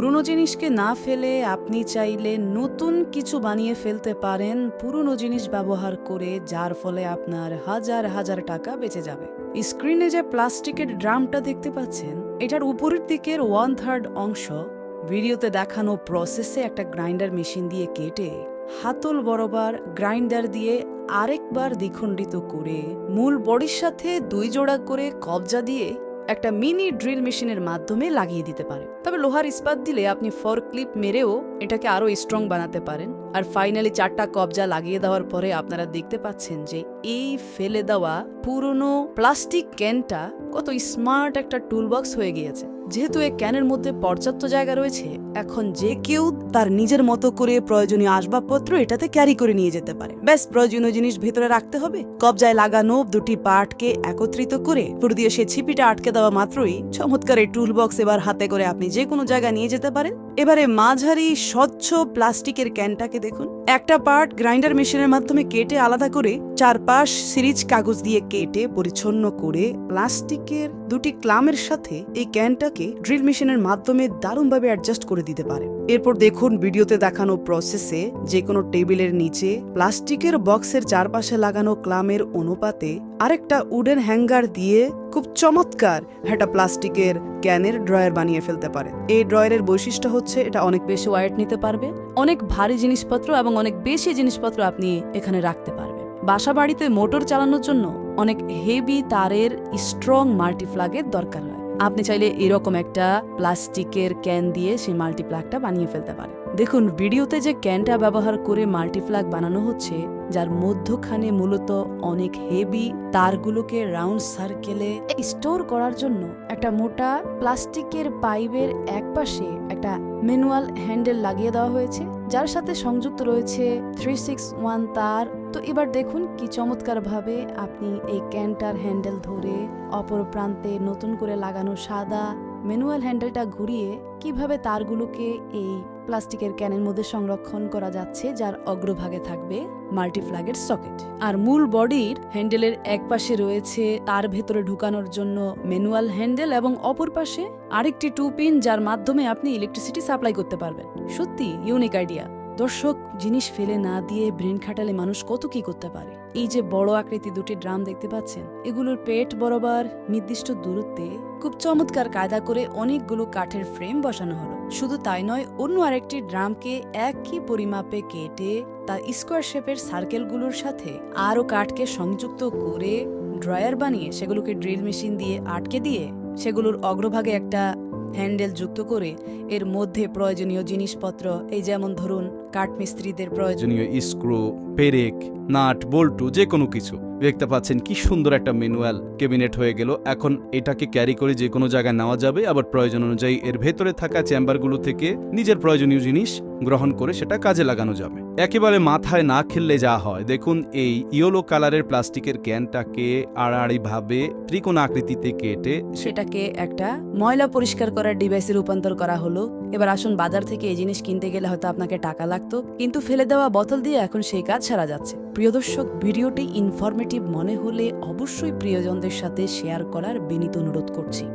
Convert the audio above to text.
পুরনো জিনিসকে না ফেলে আপনি চাইলে নতুন কিছু বানিয়ে ফেলতে পারেন পুরনো জিনিস ব্যবহার করে, যার ফলে আপনার হাজার হাজার টাকা বেঁচে যাবে। স্ক্রিনে যে প্লাস্টিকের ড্রামটা দেখতে পাচ্ছেন, এটার উপরের দিকের ওয়ান থার্ড অংশ ভিডিওতে দেখানো প্রসেসে একটা গ্রাইন্ডার মেশিন দিয়ে কেটে, হাতল বরাবর গ্রাইন্ডার দিয়ে আরেকবার দ্বিখণ্ডিত করে, মূল বডির সাথে দুই জোড়া করে কবজা দিয়ে একটা মিনি ড্রিল মেশিনের মাধ্যমে লাগিয়ে দিতে পারেন তবে লোহার ইস্পাত দিলে আপনি ফর ক্লিপ মেরেও এটাকে আরও স্ট্রং বানাতে পারেন। আর ফাইনালি চারটা কবজা লাগিয়ে দেওয়ার পরে আপনারা দেখতে পাচ্ছেন যে এই ফেলে দেওয়া পুরনো প্লাস্টিক ক্যানটা কত স্মার্ট একটা টুলবক্স হয়ে গিয়েছে। যেহেতু এই ক্যানের মধ্যে পর্যাপ্ত জায়গা রয়েছে, এখন যে কেউ তার নিজের মতো করে প্রয়োজনীয় আসবাবপত্র এটাতে ক্যারি করে নিয়ে যেতে পারে। ব্যাস, প্রয়োজনীয় জিনিস ভেতরে রাখতে হবে। কবজায় লাগানো দুটি পাটকে একত্রিত করে পুরো দিয়ে সে ছিপিটা আটকে দেওয়া মাত্রই চমৎকার এই টুল বক্স এবার হাতে করে আপনি যে কোনো জায়গায় নিয়ে যেতে পারেন। এবারে মাঝারি স্বচ্ছ প্লাস্টিকের ক্যানটাকে দেখুন। একটা পার্ট গ্রাইন্ডার মেশিনের মাধ্যমে কেটে আলাদা করে চারপাশ সিরিজ কাগজ দিয়ে কেটে পরিচ্ছন্ন করে প্লাস্টিকের দুটি ক্লামের সাথে এই ক্যানটাকে ড্রিল মেশিনের মাধ্যমে দারুণভাবে অ্যাডজাস্ট করে দিতে পারে। এরপর দেখুন ভিডিওতে দেখানো প্রসেসে যে কোনো টেবিলের নিচে প্লাস্টিকের বক্সের চারপাশে লাগানো ক্লামের অনুপাতে আরেকটা উডেন হ্যাঙ্গার দিয়ে খুব চমৎকার একটা প্লাস্টিকের ক্যানের ড্রয়ার বানিয়ে ফেলতে পারে। এই ড্রয়ারের বৈশিষ্ট্য হচ্ছে এটা অনেক বেশি ওয়াইট নিতে পারবে, অনেক ভারী জিনিসপত্র এবং অনেক বেশি জিনিসপত্র আপনি এখানে রাখতে পারবেন। বাসা বাড়িতে মোটর চালানোর জন্য অনেক হেভি তারের স্ট্রং মাল্টিপ্লাগের দরকার হয়। আপনি চাইলে এরকম একটা প্লাস্টিকের ক্যান দিয়ে সেই মাল্টিপ্লাগটা বানিয়ে ফেলতে পারেন। দেখুন, ভিডিওতে যে ক্যানটা ব্যবহার করে মাল্টিপ্লাগ বানানো হচ্ছে, যার মধ্যখানে মূলত অনেক হেভি তারগুলোকে রাউন্ড সার্কেলে স্টোর করার জন্য একটা মোটা প্লাস্টিকের পাইপের একপাশে একটা ম্যানুয়াল হ্যান্ডেল লাগিয়ে দেওয়া হয়েছে, যার সাথে সংযুক্ত রয়েছে থ্রি সিক্স ওয়ান তার। তো এবার দেখুন কি চমৎকারভাবে আপনি এই ক্যান্টার হ্যান্ডেল ধরে অপর প্রান্তে নতুন করে লাগানো সাদা ম্যানুয়াল হ্যান্ডেলটা ঘুরিয়ে কীভাবে তারগুলোকে এই প্লাস্টিকের ক্যানের মধ্যে সংরক্ষণ করা যাচ্ছে, যার অগ্রভাগে থাকবে মাল্টিফ্লাগের সকেট। আর মূল বডির হ্যান্ডেলের এক পাশে রয়েছে তার ভেতরে ঢুকানোর জন্য ম্যানুয়াল হ্যান্ডেল এবং অপর পাশে আরেকটি টু পিন, যার মাধ্যমে আপনি ইলেকট্রিসিটি সাপ্লাই করতে পারবেন। সত্যি ইউনিক আইডিয়া দর্শক, জিনিস ফেলে না দিয়ে ব্রেন খাটালে মানুষ কত কি করতে পারে? এই যে বড় আকৃতি দুটি ড্রাম দেখতে পাচ্ছেন, এগুলোর পেট বরাবর নির্দিষ্ট দূরত্বে খুব চমৎকার কায়দা করে অনেকগুলো কাঠের ফ্রেম বসানো হলো। শুধু তাই নয়, অন্য আরেকটি ড্রামকে একই পরিমাপে কেটে তার স্কোয়ার শেপের সার্কেলগুলোর সাথে আরও কাঠকে সংযুক্ত করে ড্রয়ার বানিয়ে সেগুলোকে ড্রিল মেশিন দিয়ে আটকে দিয়ে সেগুলোর অগ্রভাগে একটা হ্যান্ডেল যুক্ত করে এর মধ্যে প্রয়োজনীয় জিনিসপত্র, এই যেমন ধরুন কাঠমিস্ত্রিদের প্রয়োজনীয় স্ক্রু, পেরেক, নাট, বল্টু যে কোনো কিছু। দেখতে পাচ্ছেন কি সুন্দর একটা ম্যানুয়াল ক্যাবিনেট হয়ে গেল। এখন এটাকে ক্যারি করে যে কোনো জায়গায় নেওয়া যাবে, আবার প্রয়োজন অনুযায়ী এর ভেতরে থাকা চেম্বারগুলো থেকে নিজের প্রয়োজনীয় জিনিস গ্রহণ করে সেটা কাজে লাগানো যাবে। একেবারে মাথায় না খেললে যা হয়। দেখুন, এই ইয়েলো কালারের প্লাস্টিকের ক্যানটাকে আড়াআড়িভাবে ত্রিকোণ আকৃতিতে কেটে সেটাকে একটা ময়লা পরিষ্কার করার ডিভাইসে রূপান্তর করা হলো। এবার আসুন বাজার থেকে এই জিনিস কিনতে গেলে হয়তো আপনাকে টাকা লাগতো, কিন্তু ফেলে দেওয়া বোতল দিয়ে এখন সেই কাজ সারা যাচ্ছে। প্রিয় দর্শক, ভিডিওটি ইনফরমেটিভ মনে হলে অবশ্যই প্রিয়জনদের সাথে শেয়ার করার বিনীত অনুরোধ করছি।